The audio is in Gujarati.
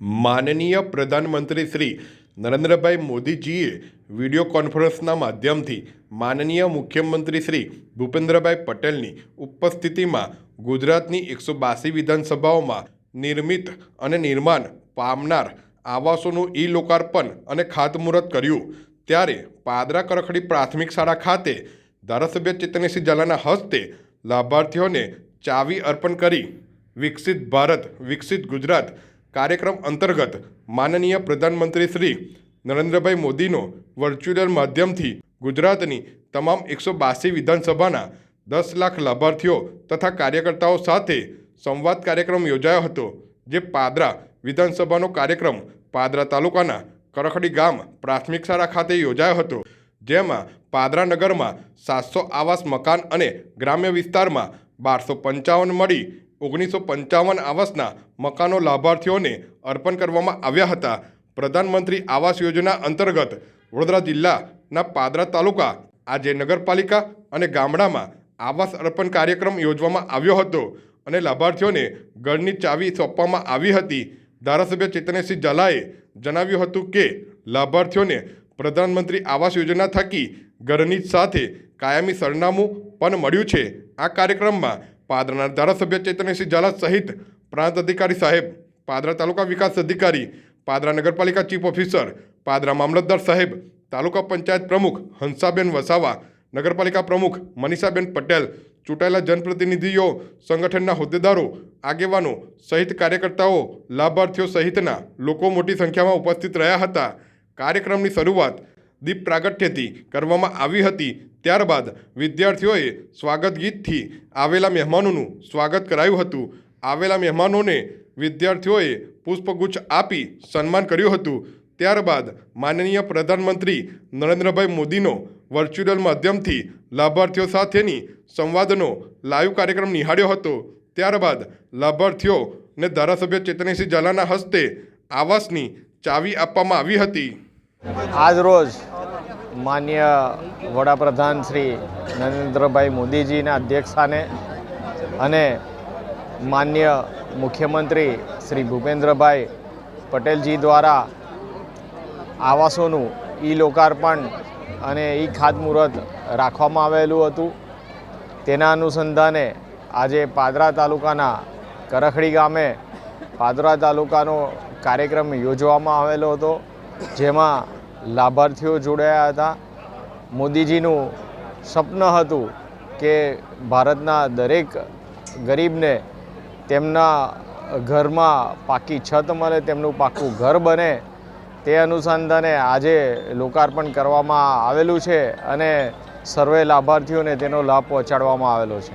માનનીય પ્રધાનમંત્રી શ્રી નરેન્દ્રભાઈ મોદીજીએ વિડિયો કોન્ફરન્સના માધ્યમથી માનનીય મુખ્યમંત્રી શ્રી ભૂપેન્દ્રભાઈ પટેલની ઉપસ્થિતિમાં ગુજરાતની એકસો બાસી વિધાનસભાઓમાં નિર્મિત અને નિર્માણ પામનાર આવાસોનું ઈ લોકાર્પણ અને ખાતમુહૂર્ત કર્યું. ત્યારે પાદરા કરખડી પ્રાથમિક શાળા ખાતે ધારાસભ્ય ચેતનસિંહ ઝાલાના હસ્તે લાભાર્થીઓને ચાવી અર્પણ કરી વિકસિત ભારત, વિકસિત ગુજરાત કાર્યક્રમ અંતર્ગત માનનીય પ્રધાનમંત્રી શ્રી નરેન્દ્રભાઈ મોદીનો વર્ચ્યુઅલ માધ્યમથી ગુજરાતની તમામ એકસો બાસી વિધાનસભાના દસ લાખ લાભાર્થીઓ તથા કાર્યકર્તાઓ સાથે સંવાદ કાર્યક્રમ યોજાયો હતો, જે પાદરા વિધાનસભાનો કાર્યક્રમ પાદરા તાલુકાના કરખડી ગામ પ્રાથમિક શાળા ખાતે યોજાયો હતો. જેમાં પાદરા નગરમાં સાતસો આવાસ મકાન અને ગ્રામ્ય વિસ્તારમાં બારસો પંચાવન મળી ઓગણીસો પંચાવન આવાસના મકાનો લાભાર્થીઓને અર્પણ કરવામાં આવ્યા હતા. પ્રધાનમંત્રી આવાસ યોજના અંતર્ગત વડોદરા જિલ્લાના પાદરા તાલુકા, આજે નગરપાલિકા અને ગામડામાં આવાસ અર્પણ કાર્યક્રમ યોજવામાં આવ્યો હતો અને લાભાર્થીઓને ઘરની ચાવી સોંપવામાં આવી હતી. ધારાસભ્ય ચેતનસિંહ ઝાલાએ જણાવ્યું હતું કે, લાભાર્થીઓને પ્રધાનમંત્રી આવાસ યોજના થકી ઘરની સાથે કાયમી સરનામું પણ મળ્યું છે. આ કાર્યક્રમમાં પાદરાના ધારાસભ્ય ચેતનસિંહ ઝાલા સહિત પ્રાંત અધિકારી સાહેબ, પાદરા તાલુકા વિકાસ અધિકારી, પાદરા નગરપાલિકા ચીફ ઓફિસર, પાદરા મામલતદાર સાહેબ, તાલુકા પંચાયત પ્રમુખ હંસાબેન વસાવા, નગરપાલિકા પ્રમુખ મનીષાબેન પટેલ, ચૂંટાયેલા જનપ્રતિનિધિઓ, સંગઠનના હોદ્દેદારો, આગેવાનો સહિત કાર્યકર્તાઓ, લાભાર્થીઓ સહિતના લોકો મોટી સંખ્યામાં ઉપસ્થિત રહ્યા હતા. કાર્યક્રમની શરૂઆત દીપ પ્રાગટ્યથી કરવામાં આવી હતી. ત્યારબાદ વિદ્યાર્થીઓએ સ્વાગત ગીતથી આવેલા મહેમાનોનું સ્વાગત કરાયું હતું. આવેલા મહેમાનોને વિદ્યાર્થીઓએ પુષ્પગુચ્છ આપી સન્માન કર્યું હતું. ત્યારબાદ માનનીય પ્રધાનમંત્રી નરેન્દ્રભાઈ મોદીનો વર્ચ્યુઅલ માધ્યમથી લાભાર્થીઓ સાથેની સંવાદનો લાઈવ કાર્યક્રમ નિહાળ્યો હતો. ત્યારબાદ લાભાર્થીઓને ધારાસભ્ય ચેતનસિંહ ઝાલાના હસ્તે આવાસની ચાવી આપવામાં આવી હતી. આજ રોજ માન્ય વડાપ્રધાન શ્રી નરેન્દ્રભાઈ મોદીજીના અધ્યક્ષસ્થાને અને માન્ય મુખ્યમંત્રી શ્રી ભૂપેન્દ્રભાઈ પટેલજી દ્વારા આવાસોનું ઈ લોકાર્પણ અને ઈ ખાતમુહૂર્ત રાખવામાં આવેલું હતું. તેના અનુસંધાને આજે પાદરા તાલુકાના કરખડી ગામે પાદરા તાલુકાનો કાર્યક્રમ યોજવામાં આવેલો હતો, જેમાં લાભાર્થીઓ જોડાયા હતા. મોદીજીનું સ્વપ્ન હતું કે ભારતના દરેક ગરીબને તેમના ઘરમાં પાકી છત મળે, તેમનું પાકું ઘર બને તે અનુસંધાને આજે લોકાર્પણ કરવામાં આવેલું છે અને સર્વે લાભાર્થીઓને તેનો લાભ પહોંચાડવામાં આવેલો છે.